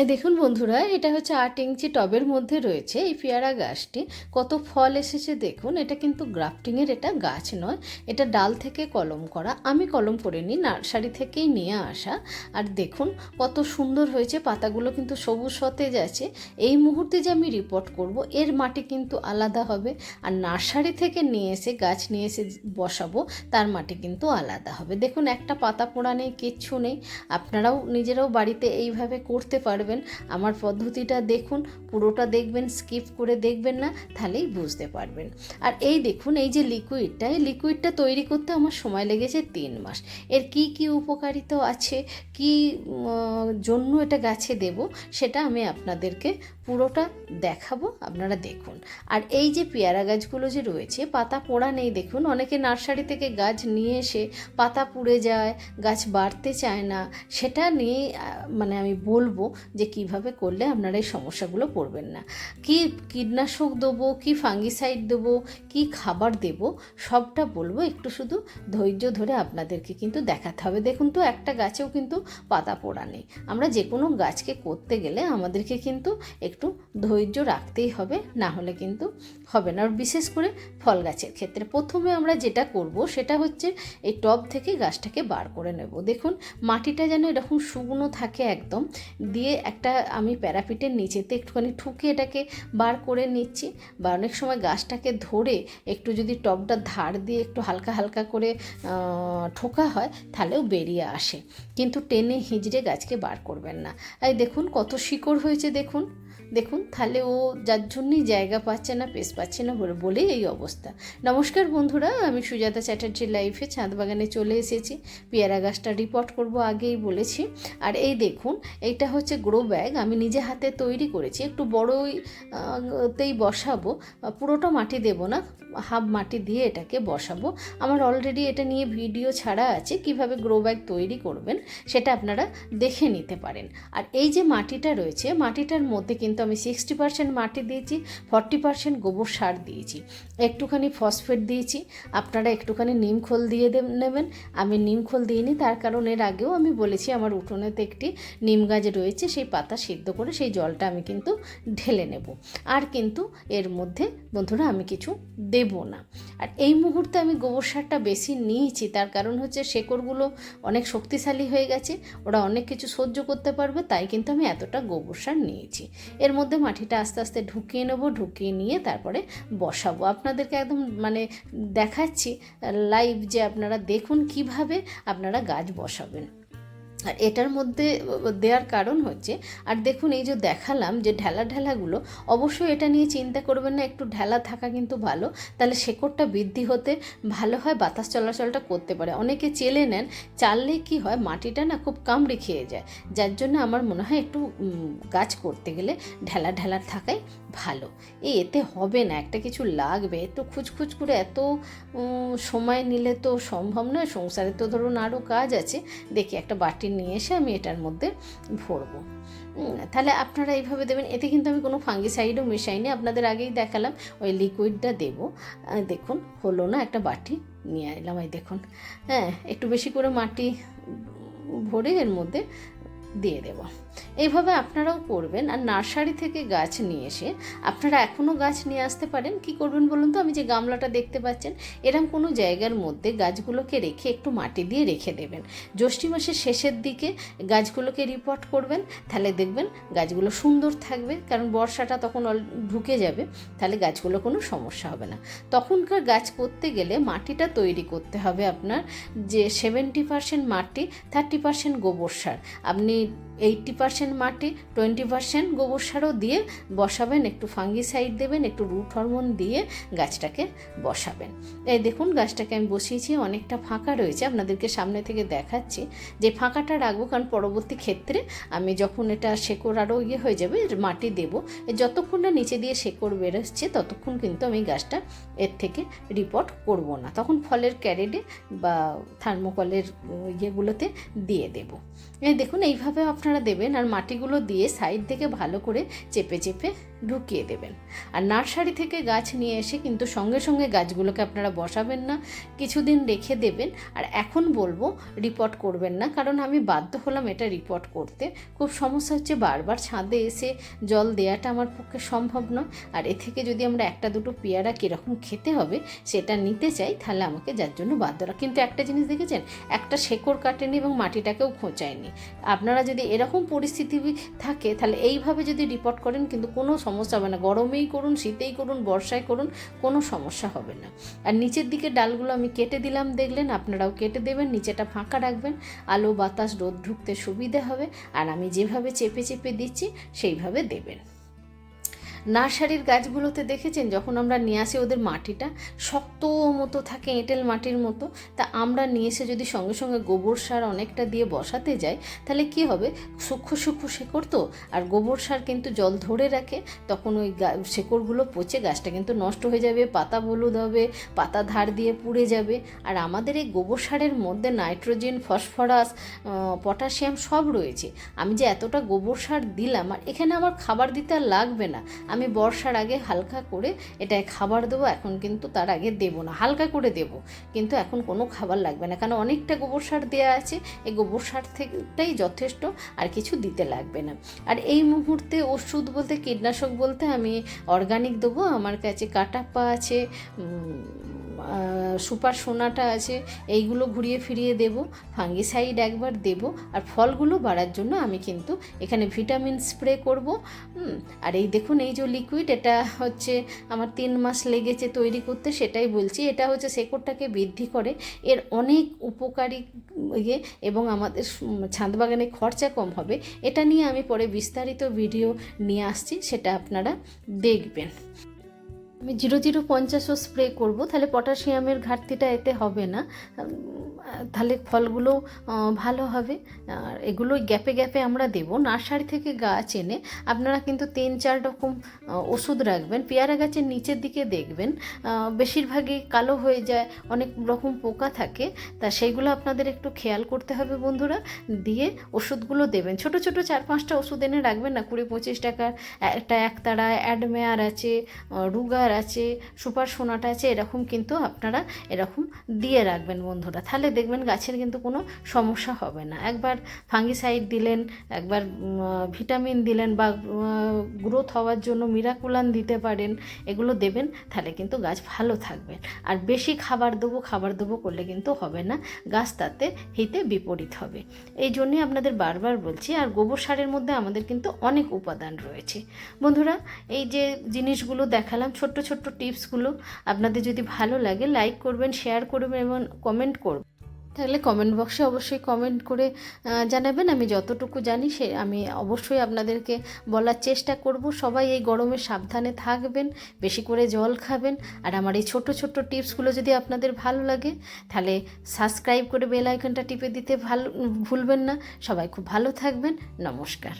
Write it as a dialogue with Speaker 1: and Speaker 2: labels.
Speaker 1: এই দেখুন বন্ধুরা, এটা হচ্ছে আট ইঞ্চি টবের মধ্যে রয়েছে এই পেয়ারা গাছটি। কত ফল এসেছে দেখুন, এটা কিন্তু গ্রাফটিংয়ের এটা গাছ নয়, এটা ডাল থেকে কলম করা। আমি কলম করে নিই, নার্সারি থেকেই নিয়ে আসা। আর দেখুন, কত সুন্দর হয়েছে, পাতাগুলো কিন্তু সবুজ সতেজ আছে। এই মুহূর্তে যে আমি রিপোর্ট করব, এর মাটি কিন্তু আলাদা হবে। আর নার্সারি থেকে নিয়ে এসে, গাছ নিয়ে এসে বসাবো, তার মাটি কিন্তু আলাদা হবে। দেখুন, একটা পাতা পোড়া নেই, কিচ্ছু নেই। আপনারাও নিজেরাও বাড়িতে এইভাবে করতে পারবেন। আমার পদ্ধতিটা দেখুন, পুরোটা দেখবেন স্কিপ করে দেখবেন না, তাহলেই বুঝতে পারবেন। আর এই দেখুন, এই যে লিকুইডটা এই লিকুইডটা তৈরি করতে আমার সময় লেগেছে তিন মাস। এর কি কি উপকারিতা আছে, কি জন্য এটা গাছে দেব, সেটা আমি আপনাদেরকে পুরোটা দেখাবো, আপনারা দেখুন। আর এই যে পেয়ারা গাছগুলো যে রয়েছে, পাতা পোড়া নেই দেখুন, অনেকে নার্সারি থেকে গাছ নিয়ে এসে পাতা পুড়ে যায়, গাছ বাড়তে চায় না, সেটা নিয়ে মানে আমি বলব যে কীভাবে করলে আপনারা এই সমস্যাগুলো পড়বেন না। কি কীটনাশক দেবো, কি ফাঙ্গিসাইড দেবো, কি খাবার দেব, সবটা বলব একটু শুধু ধৈর্য ধরে আপনাদেরকে কিন্তু দেখাতে হবে। দেখুন তো, একটা গাছেও কিন্তু পাতা পোড়া নেই। আমরা যে কোনো গাছকে করতে গেলে আমাদেরকে কিন্তু একটু ধৈর্য রাখতেই হবে, না হলে কিন্তু হবে না। আর বিশেষ করে ফল গাছের ক্ষেত্রে প্রথমে আমরা যেটা করব সেটা হচ্ছে এই টব থেকে গাছটাকে বার করে নেব। দেখুন, মাটিটা যেন এরকম শুকনো থাকে একদম, দিয়ে একটা আমি প্যারাপিটের নিচেতে একটুখানি ঠুকে এটাকে বার করে নিচ্ছি। বা অনেক সময় গাছটাকে ধরে একটু যদি টবটা ধার দিয়ে একটু হালকা হালকা করে ঠোকা হয়, তাহলেও বেরিয়ে আসে। কিন্তু টেনে হিজড়ে গাছকে বার করবেন না। এই দেখুন, কত শিকড় হয়েছে দেখুন। দেখুন তাহলে ও যার জন্যই জায়গা পাচ্ছে না পেস পাচ্ছে না বলে এই অবস্থা। নমস্কার বন্ধুরা আমি সুজাতা চ্যাটার্জির লাইফে ছাদ বাগানে চলে এসেছি। পেয়ারা গাছটা রিপোর্ট করব আগেই বলেছি। আর এই দেখুন এইটা হচ্ছে গ্রো ব্যাগ আমি নিজে হাতে তৈরি করেছি। একটু বড়ই আহ, তেই বসাবো পুরোটা মাটি দেব না হাফ মাটি দিয়ে এটাকে বসাবো। আমার অলরেডি এটা নিয়ে ভিডিও ছাড়া আছে কীভাবে গ্রো ব্যাগ তৈরি করবেন সেটা আপনারা দেখে নিতে পারেন। আর এই যে মাটিটা রয়েছে মাটিটার মধ্যে কিন্তু আমি সিক্সটি পার্সেন্ট মাটি দিয়েছি ফর্টি পার্সেন্ট গোবর সার দিয়েছি। একটুখানি ফসফেট দিয়েছি, আপনারা একটুখানি নিম খোল দিয়ে নেবেন। আমি নিম খোল দিইনি, তার কারণ এর আগেও আমি বলেছি, আমার উঠোনেতে একটি নিম গাছ রয়েছে, সেই পাতা সিদ্ধ করে সেই জলটা আমি কিন্তু ঢেলে নেব। আর কিন্তু এর মধ্যে, বন্ধুরা, আমি কিছু দেব না। আর এই মুহূর্তে আমি গোবর সারটা বেশি নিয়েছি, তার কারণ হচ্ছে শেকড়গুলো অনেক শক্তিশালী হয়ে গেছে, ওরা অনেক কিছু সহ্য করতে পারবে, তাই কিন্তু আমি এতটা গোবর সার নিয়েছি। এর মধ্যে মাটিটা আস্তে আস্তে ঢুকিয়ে নেব, ঢুকিয়ে নিয়ে তারপরে বসাবো। আপনাদেরকে একদম মানে দেখাচ্ছি লাইভ যে আপনারা দেখুন কীভাবে আপনারা গাছ বসাবেন। আর এটার মধ্যে দেওয়ার কারণ হচ্ছে, আর দেখুন এই যে দেখালাম যে ঢেলা ঢেলাগুলো, অবশ্যই এটা নিয়ে চিন্তা করবেন না, একটু ঢেলা থাকা কিন্তু ভালো। তাহলে শেকড়টা বৃদ্ধি হতে ভালো হয়, বাতাস চলাচলটা করতে পারে। অনেকে চেলে নেন, চাললে কি হয়, মাটিটা না খুব কামড়ে খেয়ে যায়। যার জন্য আমার মনে হয় একটু গাছ করতে গেলে ঢেলা ঢেলা থাকাই ভালো। এই এতে হবে না, একটা কিছু লাগবে। একটু খুচখুচ করে এত সময় নিলে তো সম্ভব নয়। সংসারে তো ধরুন আরও কাজ আছে। দেখি একটা বাটি নিয়ে এসে আমি এটার মধ্যে ভরবো। তাহলে আপনারা এইভাবে দেবেন। এতে কিন্তু আমি কোনো ফাঙ্গিসাইডও মেশাইনি। আপনাদের আগেই দেখালাম, ওই লিকুইডটা দেব। দেখুন, হলো না, একটা বাটি নিয়ে এলাম। এই দেখুন হ্যাঁ একটু বেশি করে মাটি ভরে এর মধ্যে দিয়ে দেব। এইভাবে আপনারাও করবেন। আর নার্সারি থেকে গাছ নিয়ে এসে আপনারা এখনও গাছ নিয়ে আসতে পারেন। কি করবেন বলুন তো? আমি যে গামলাটা দেখতে পাচ্ছেন, এরম কোনো জায়গার মধ্যে গাছগুলোকে রেখে একটু মাটি দিয়ে রেখে দেবেন। জ্যৈষ্ঠী মাসের শেষের দিকে গাছগুলোকে রিপোর্ট করবেন। তাহলে দেখবেন গাছগুলো সুন্দর থাকবে। কারণ বর্ষাটা তখন ঢুকে যাবে। তাহলে গাছগুলো কোনো সমস্যা হবে না। তখনকার গাছ করতে গেলে মাটিটা তৈরি করতে হবে আপনার যে সেভেন্টি পার্সেন্ট মাটি থার্টি পার্সেন্ট গোবর সার। আপনি lên এইটটি পার্সেন্ট মাটি টোয়েন্টি পার্সেন্ট গোবর সারও দিয়ে বসাবেন, একটু ফাঙ্গিসাইড দেবেন, একটু রুট হরমোন দিয়ে গাছটাকে বসাবেন। এই দেখুন, গাছটাকে আমি বসিয়েছি, অনেকটা ফাঁকা রয়েছে, আপনাদেরকে সামনে থেকে দেখাচ্ছি। যে ফাঁকাটা রাখব, কারণ পরবর্তী ক্ষেত্রে আমি যখন এটা শেকড় আরও ইয়ে হয়ে যাবে, মাটি দেবো যতক্ষণ না নিচে দিয়ে শেকড় বেরোচ্ছে, ততক্ষণ কিন্তু আমি গাছটা এর থেকে রিপোর্ট করব না। তখন ফলের ক্যারেটে বা থার্মোকলের ইয়েগুলোতে দিয়ে দেবো। এই দেখুন, এইভাবে আপনারা দেবেন আর মাটিগুলো দিয়ে সাইড থেকে ভালো করে চেপে চেপে ঢুকিয়ে দেবেন। আর নার্সারি থেকে গাছ নিয়ে এসে কিন্তু সঙ্গে সঙ্গে গাছগুলোকে আপনারা বসাবেন না, কিছুদিন রেখে দেবেন। আর এখন বলব রিপোর্ট করবেন না, কারণ আমি বাধ্য হলাম এটা রিপোর্ট করতে। খুব সমস্যা হচ্ছে বারবার ছাদে এসে জল দেওয়াটা আমার পক্ষে সম্ভব নয়। আর এ থেকে যদি আমরা একটা দুটো পেয়ারা কীরকম খেতে হবে, সেটা নিতে চাই, তাহলে আমাকে যার জন্য বাধ্য কিন্তু একটা জিনিস দেখেছেন? একটা শেকড় কাটেনি এবং মাটিটাকেও খোঁচায়নি। আপনারা যদি এরকম পরিস্থিতি থাকে, তাহলে এইভাবে যদি রিপোর্ট করেন, কিন্তু কোনো সমস্যা হবে না। গরমেই করুন, শীতেই করুন, বর্ষায় করুন, কোনো সমস্যা হবে না। আর নিচের দিকে ডালগুলো আমি কেটে দিলাম, দেখলেন? আপনারাও কেটে দেবেন, নিচেটা ফাঁকা রাখবেন। আলো, বাতাস, রোদ ঢুকতে সুবিধে হবে। আর আমি যেভাবে চেপে চেপে দিচ্ছি, সেইভাবে দেবেন। নার্সারির গাছগুলোতে দেখেছেন, যখন আমরা নিয়ে আসি ওদের মাটিটা, শক্ত মতো থাকে, এঁটেল মাটির মতো, তা আমরা নিয়ে এসে যদি সঙ্গে সঙ্গে গোবর সার অনেকটা দিয়ে বসাতে যাই, তাহলে কি হবে? সূক্ষ্ম সূক্ষ্ম শেকড় তো? আর গোবর সার কিন্তু জল ধরে রাখে, তখন ওই গা- শেকড়গুলো পচে গাছটা কিন্তু নষ্ট হয়ে যাবে, পাতা হলুদ হবে, পাতা ধার দিয়ে পুড়ে যাবে। আর আমাদের এই গোবর সারের মধ্যে নাইট্রোজেন, ফসফরাস পটাশিয়াম সব রয়েছে। আমি যে এতটা গোবর সার দিলাম, আর এখানে আমার খাবার দিতে আর লাগবে না। আমি বর্ষার আগে হালকা করে এটায় খাবার দেবো, এখন কিন্তু তার আগে দেবো না। হালকা করে দেব, কিন্তু এখন কোনো খাবার লাগবে না, কারণ অনেকটা গোবর সার দেওয়া আছে, এই গোবর সার থেকেটাই যথেষ্ট, আর কিছু দিতে লাগবে না। আর এই মুহূর্তে ওষুধ বলতে, কীটনাশক বলতে আমি অর্গানিক দেবো, আমার কাছে কাটাপ্পা আছে সুপার সোনাটা আছে, এইগুলো ঘুরিয়ে ফিরিয়ে দেব ফাঙ্গিসাইড একবার দেব, আর ফলগুলো বাড়ার জন্য আমি কিন্তু এখানে ভিটামিন স্প্রে করব। আর এই দেখুন, এই যে লিকুইড এটা হচ্ছে আমার তিন মাস লেগেছে তৈরি করতে, সেটাই বলছি। এটা হচ্ছে শেকড়টাকে বৃদ্ধি করে, এর অনেক উপকারী ইয়ে এবং আমাদের ছাদ বাগানে খরচা কম হবে। এটা নিয়ে আমি পরে বিস্তারিত ভিডিও নিয়ে আসছি, সেটা আপনারা দেখবেন। আমি জিরো জিরো পঞ্চাশও স্প্রে করব, তাহলে পটাশিয়ামের ঘাটতিটা এতে হবে না। তাহলে ফলগুলো ভালো হবে। আর এগুলো গ্যাপে গ্যাপে আমরা দেব। নার্সারি থেকে গাছ এনে আপনারা কিন্তু তিন চার রকম ওষুধ রাখবেন। পেয়ারা গাছের নিচের দিকে দেখবেন। বেশিরভাগই কালো হয়ে যায়, অনেক রকম পোকা থাকে। তা সেইগুলো আপনাদের একটু খেয়াল করতে হবে বন্ধুরা। দিয়ে ওষুধগুলো দেবেন। ছোট ছোট চার পাঁচটা ওষুধ এনে রাখবেন না, কুড়ি পঁচিশ টাকার। একটা একতারা, অ্যাডমেয়ার আছে রুগার আছে, সুপার সোনাটা আছে, এরকম কিন্তু আপনারা এরকম দিয়ে রাখবেন বন্ধুরা। তাহলে দেখবেন গাছের কিন্তু কোনো সমস্যা হবে না। একবার ফাঙ্গিসাইড দিলেন, একবার ভিটামিন দিলেন বা গ্রোথ হওয়ার জন্য মিরাকুলান দিতে পারেন, এগুলো দেবেন, তাহলে কিন্তু গাছ ভালো থাকবে। আর বেশি খাবার দেবো খাবার দেবো করলে কিন্তু হবে না, গাছ তাতে হিতে বিপরীত হবে। এই জন্যই আপনাদের বারবার বলছি, আর গোবর সারের মধ্যে আমাদের কিন্তু অনেক উপাদান রয়েছে। বন্ধুরা, এই যে জিনিসগুলো দেখালাম ছোট্ট ছোট্ট টিপসগুলো আপনাদের যদি ভালো লাগে লাইক করবেন শেয়ার করবেন এবং কমেন্ট করবেন। তাহলে কমেন্ট বক্সে অবশ্যই কমেন্ট করে জানাবেন। আমি যতটুকু জানি সে, আমি অবশ্যই আপনাদেরকে বলার চেষ্টা করব। সবাই এই গরমে সাবধানে থাকবেন, বেশি করে জল খাবেন। আর আমার এই ছোট ছোট টিপসগুলো যদি আপনাদের ভালো লাগে, তাহলে সাবস্ক্রাইব করে বেল আইকনটা টিপে দিতে ভালো, ভুলবেন না। সবাই খুব ভালো থাকবেন। নমস্কার।